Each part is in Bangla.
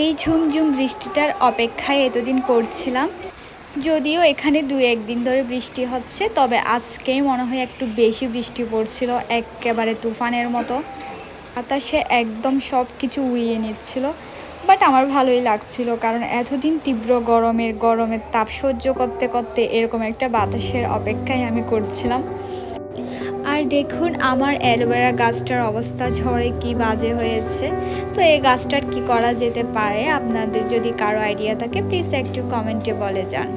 এই ঝুমঝুম বৃষ্টিটার অপেক্ষায় এতদিন করছিলাম। যদিও এখানে দু একদিন ধরে বৃষ্টি হচ্ছে, তবে আজকেই মনে হয় একটু বেশি বৃষ্টি পড়ছিল, একেবারে তুফানের মতো। বাতাসে একদম সব কিছু উড়িয়ে নিচ্ছিল, বাট আমার ভালোই লাগছিল, কারণ এতদিন তীব্র গরমের গরমের তাপ সহ্য করতে করতে এরকম একটা বাতাসের অপেক্ষায় আমি করছিলাম। দেখুন আমার অ্যালোভেরা গাছটার অবস্থা ঝড়ে কি বাজে হয়েছে। তো এই গাছটার কি করা যেতে পারে? আপনাদের যদি কারও আইডিয়া থাকে প্লিজ একটু কমেন্টে বলে যান।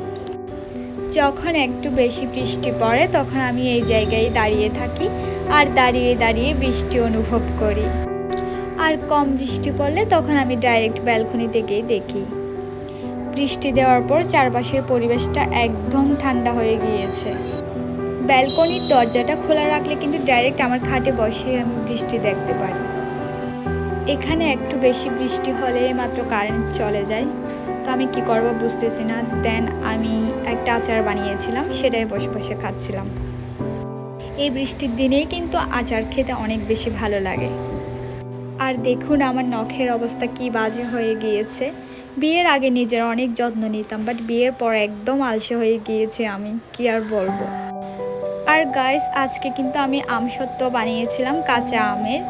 যখন একটু বেশি বৃষ্টি পড়ে, তখন আমি এই জায়গায় দাঁড়িয়ে থাকি আর দাঁড়িয়ে দাঁড়িয়ে বৃষ্টি অনুভব করি। আর কম বৃষ্টি পড়লে তখন আমি ডাইরেক্ট ব্যালকনি থেকেই দেখি। বৃষ্টি দেওয়ার পর চারপাশের পরিবেশটা একদম ঠান্ডা হয়ে গিয়েছে। ব্যালকনির দরজাটা খোলা রাখলে কিন্তু ডাইরেক্ট আমার খাটে বসে আমি বৃষ্টি দেখতে পারি। এখানে একটু বেশি বৃষ্টি হলে মাত্র কারেন্ট চলে যায়। তো আমি কি করব বুঝতেছি না। দেন আমি একটা আচার বানিয়েছিলাম, সেটাই বসে বসে খাচ্ছিলাম। এই বৃষ্টির দিনেই কিন্তু আচার খেতে অনেক বেশি ভালো লাগে। আর দেখুন আমার নখের অবস্থা কি বাজে হয়ে গিয়েছে। বিয়ের আগে নিজের অনেক যত্ন নিতাম বাট বিয়ের পর একদম আলসে হয়ে গিয়েছে আমি, কি আর বলব। গাইস আজকে কিন্তু আমি আমসত্ত্ব বানিয়েছিলাম, কাঁচা আমের।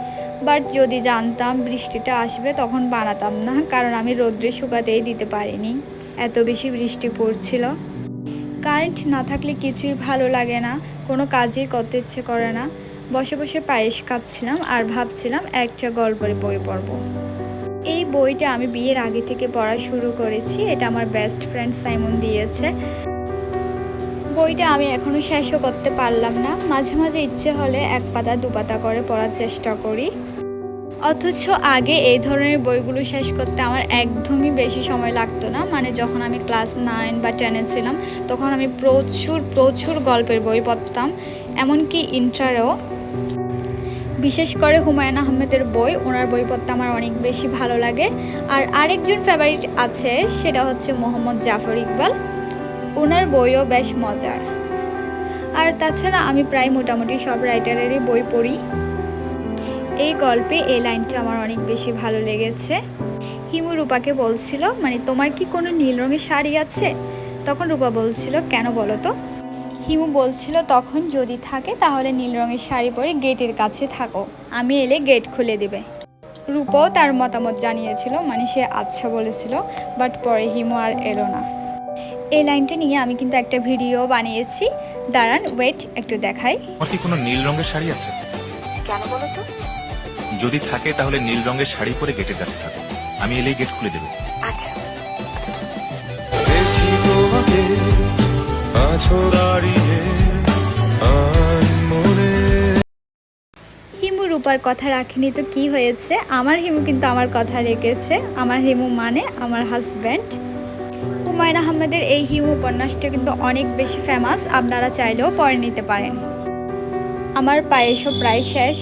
বাট যদি জানতাম বৃষ্টিটা আসবে, তখন বানাতাম না, কারণ আমি রৌদ্রে শুকাতেই দিতে পারিনি। এত বেশি বৃষ্টি পড়ছিল। কারেন্ট না থাকলে কিছুই ভালো লাগে না, কোনো কাজই করতে ইচ্ছে করে না। বসে বসে পায়েস খাচ্ছিলাম আর ভাবছিলাম একটা গল্পের বই পড়ব। এই বইটা আমি বিয়ের আগে থেকে পড়া শুরু করেছি, এটা আমার বেস্ট ফ্রেন্ড সাইমন দিয়েছে। বইটা আমি এখনও শেষও করতে পারলাম না। মাঝে মাঝে ইচ্ছে হলে এক পাতা, দু পাতা করে পড়ার চেষ্টা করি। অথচ আগে এই ধরনের বইগুলো শেষ করতে আমার একদমই বেশি সময় লাগতো না। মানে যখন আমি ক্লাস নাইন বা টেনে ছিলাম, তখন আমি প্রচুর প্রচুর গল্পের বই পড়তাম। এমনকি ইন্টারেও। বিশেষ করে হুমায়ুন আহমেদের বই, ওনার বই পড়তে আমার অনেক বেশি ভালো লাগে। আর আরেকজন ফেভারিট আছে, সেটা হচ্ছে মোহাম্মদ জাফর ইকবাল। ওনার বইও বেশ মজার। আর তাছাড়া আমি প্রায় মোটামুটি সব রাইটারেরই বই পড়ি। এই গল্পে এই লাইনটা আমার অনেক বেশি ভালো লেগেছে। হিমু রূপাকে বলছিল মানে তোমার কি কোনো নীল রঙের শাড়ি আছে? তখন রূপা বলছিল, কেন বলো তো? হিমু বলছিল, তখন যদি থাকে তাহলে নীল রঙের শাড়ি পরে গেটের কাছে থাকো, আমি এলে গেট খুলে দেবে। রূপাও তার মতামত জানিয়েছিল মানে সে আচ্ছা বলেছিল, বাট পরে হিমু আর এলো না। এই লাইনটা নিয়ে আমি কিন্তু একটা ভিডিও বানিয়েছি। দাঁড়ান ওয়েট একটু দেখাই। তোমার কি কোনো নীল রঙের শাড়ি আছে? কেন বলো তো? যদি থাকে তাহলে নীল রঙের শাড়ি পরে গেটের কাছে থাকো। আমি এলেই গেট খুলে দেবো। আচ্ছা। আছো দাঁড়িয়ে হিমু রূপার কথা রাখিনি তো কি হয়েছে? আমার হিমু কিন্তু আমার কথা রেখেছে। আমার হিমু মানে আমার হাজব্যান্ড হুমায়ুন আহমেদের এই হিমু উপন্যাসটা কিন্তু অনেক বেশি ফেমাস আপনারা চাইলেও পড়ে নিতে পারেন। আমার পায়েসও প্রায় শেষ।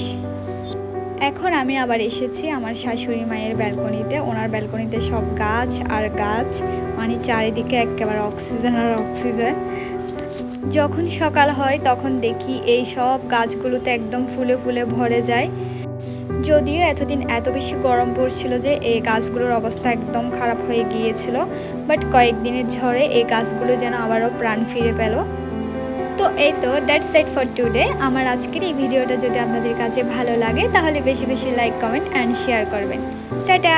এখন আমি আবার এসেছি আমার শাশুড়ি মায়ের ব্যালকনিতে। ওনার ব্যালকনিতে সব গাছ আর গাছ মানে চারিদিকে একেবারে অক্সিজেন আর অক্সিজেন। যখন সকাল হয় তখন দেখি এই সব গাছগুলোতে একদম ফুলে ফুলে ভরে যায়। যদিও এতদিন এত বেশি গরম পড়ছিল যে এই গাছগুলোর অবস্থা একদম খারাপ হয়ে গিয়েছিল বাট কয়েকদিনের ঝড়ে এই গাছগুলো যেন আবারও প্রাণ ফিরে পেল। তো এই তো দ্যাটস সাইড ফর টুডে আমার আজকের এই ভিডিওটা যদি আপনাদের কাছে ভালো লাগে, তাহলে বেশি বেশি লাইক কমেন্ট অ্যান্ড শেয়ার করবেন। টাটা!